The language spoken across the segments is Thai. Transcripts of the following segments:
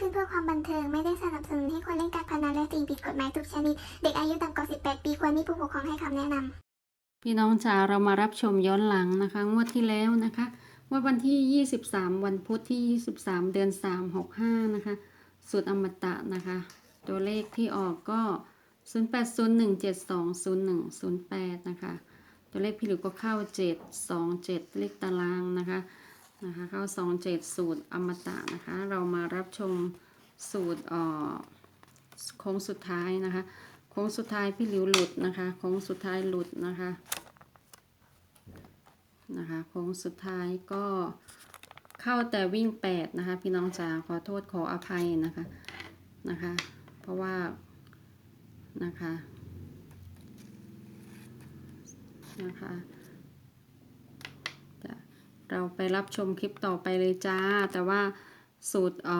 ขึ้นเพื่อความบันเทิง ไม่ได้สนับสนุนให้คนเล่นการพนันและสิ่งผิดกฎหมายทุกชนิด เด็กอายุต่ำกว่า 18 ปีควรมีผู้ปกครองให้คำแนะนำพี่น้องจ๋าเรามารับชมย้อนหลังนะคะ งวดที่แล้วนะคะงวดวันที่ 23 วันพุธที่ 23 เดือน 3 65 นะคะสูตรอมตะนะคะ ตัวเลขที่ออกก็ 0801720108 นะคะ ตัวเลขพี่หลิวก็เข้า 727 เลขตารางนะคะ นะคะเข้า27สูตรอมตะนะคะ เรามารับชมสูตรอ่อโค้งสุดท้ายนะคะ โค้งสุดท้ายพี่หลิวหลุดนะคะ โค้งสุดท้ายหลุดนะคะ นะคะ โค้งสุดท้ายก็เข้าแต่วิ่งแปดนะคะ พี่น้องจ๋าขอโทษขออภัยนะคะ นะคะ เพราะว่า นะคะ นะคะ เราไปรับชมคลิปต่อไปเลยจ้า แต่ว่าสูตรอ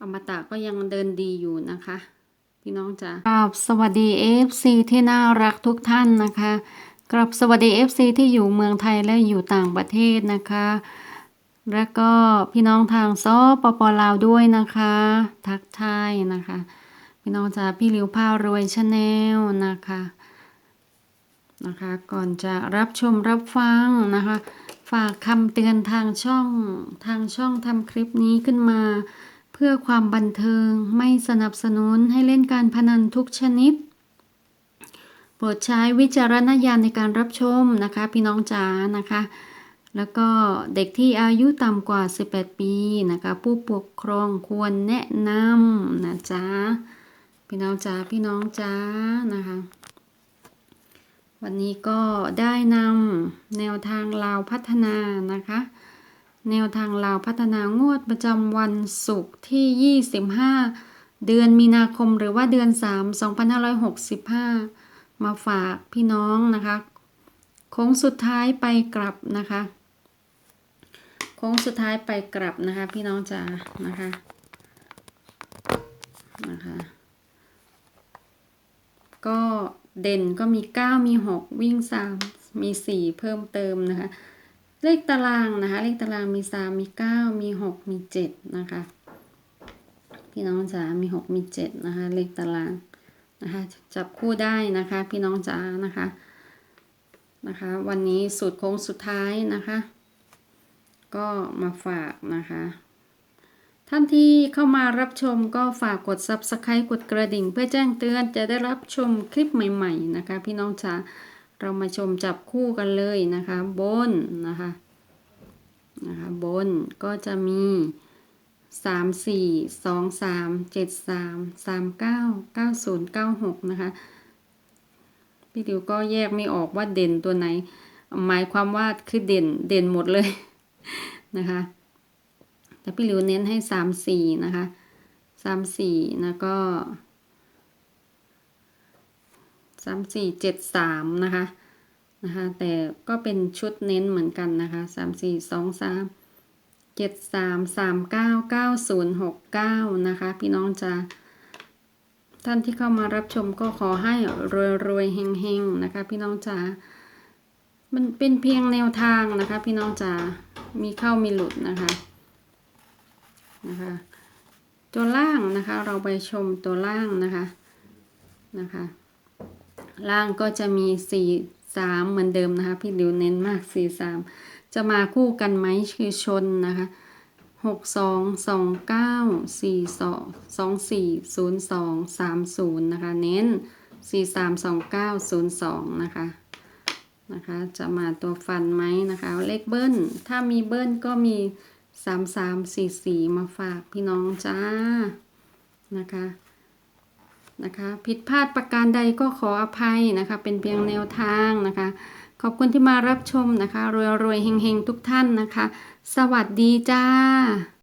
อมตะก็ยังเดินดีอยู่นะคะ พี่น้องจ๋ากราบสวัสดี FC ที่น่ารักทุกท่านนะคะกราบสวัสดี FC ที่อยู่เมืองไทยและอยู่ต่างประเทศนะคะ แล้วก็พี่น้องทางซอปปลาวด้วยนะคะ ทักทายนะคะ พี่น้องจ๋าพี่ลิวพารวยชาแนลนะคะ นะคะ ก่อนจะรับชมรับฟังนะคะ ฝากคำเตือนทางช่องทางช่องทำคลิปนี้ขึ้นมา เพื่อความบันเทิงไม่สนับสนุนให้เล่นการพนันทุกชนิดโปรดใช้วิจารณญาณในการรับชมนะคะ พี่น้องจ๋านะคะ แล้วก็เด็กที่อายุต่ำกว่า 18 ปีนะคะ ผู้ปกครองควรแนะนำนะจ๊ะพี่น้องจ๋าพี่น้องจ๋านะคะ วันนี้ก็ได้นำแนวทางลาวพัฒนานะคะ แนวทางลาวพัฒนางวดประจำวันศุกร์ที่ 25 เดือนมีนาคมหรือว่าเดือน 3 2565 มาฝากพี่น้องนะคะ โค้งสุดท้ายไปกลับนะคะ โค้งสุดท้ายไปกลับนะคะ พี่น้องจ๋านะคะนะคะ ก็ เด่นก็มี 9 มี 6 วิ่ง 3 มี 4 เพิ่มเติมนะคะ เลขตารางนะคะ เลขตารางมี 3 มี 9 มี 6 มี 7 นะคะ พี่น้องจ๋า มี 6 มี 7 นะคะ เลขตารางนะคะ จับคู่ได้นะคะ พี่น้องจ๋านะคะ นะคะ วันนี้สูตรโค้งสุดท้ายนะคะ ก็มาฝากนะคะ ท่านที่เข้ามารับชมก็ฝากกด Subscribe กดกระดิ่ง เพื่อแจ้งเตือนจะได้รับชมคลิปใหม่ๆนะคะ พี่น้องจ๋าเรามาชมจับคู่กันเลยนะคะ บนนะคะนะคะบนก็จะมี3 4 2 3 7 3 3 9 9 0 9 6นะคะพี่ดิวก็แยกไม่ออกว่าเด่นตัวไหน หมายความว่าคือเด่นเด่นหมดเลยนะคะ แต่พี่หลิวเน้นให้สามสี่นะคะสามสี่แล้วก็สามสี่เจ็ดสามนะคะนะคะ แต่ก็เป็นชุดเน้นเหมือนกันนะคะสามสี่สองสามเจ็ดสามสามเก้าเก้าศูนย์หกเก้านะคะ พี่น้องจะท่านที่เข้ามารับชมก็ขอให้รวยรวยเฮงเฮงๆนะคะ พี่น้องจ๋า มันเป็นเพียงแนวทางนะคะ พี่น้องจ๋า มีเข้ามีหลุดนะคะ นะคะ ตัวล่างนะคะเราไปชมตัวล่างนะคะนะคะ ล่างก็จะมีสี่สามเหมือนเดิมนะคะ พี่ดิวเน้นมากสี่สามจะมาคู่กันไหมคือชนนะคะหกสองสองเก้าสี่สองสองสี่ศูนย์สองสามศูนย์นะคะ เน้นสี่สามสองเก้าศูนย์สองนะคะนะคะ จะมาตัวฟันไหมนะคะ เลขเบิ้ลถ้ามีเบิ้ลก็มี สามสามสี่สี่มาฝากพี่น้องจ้านะคะนะคะผิดพลาดประการใดก็ขออภัยนะคะ เป็นเพียงแนวทางนะคะ ขอบคุณที่มารับชมนะคะ รวยรวยเฮงเฮงทุกท่านนะคะ สวัสดีจ้า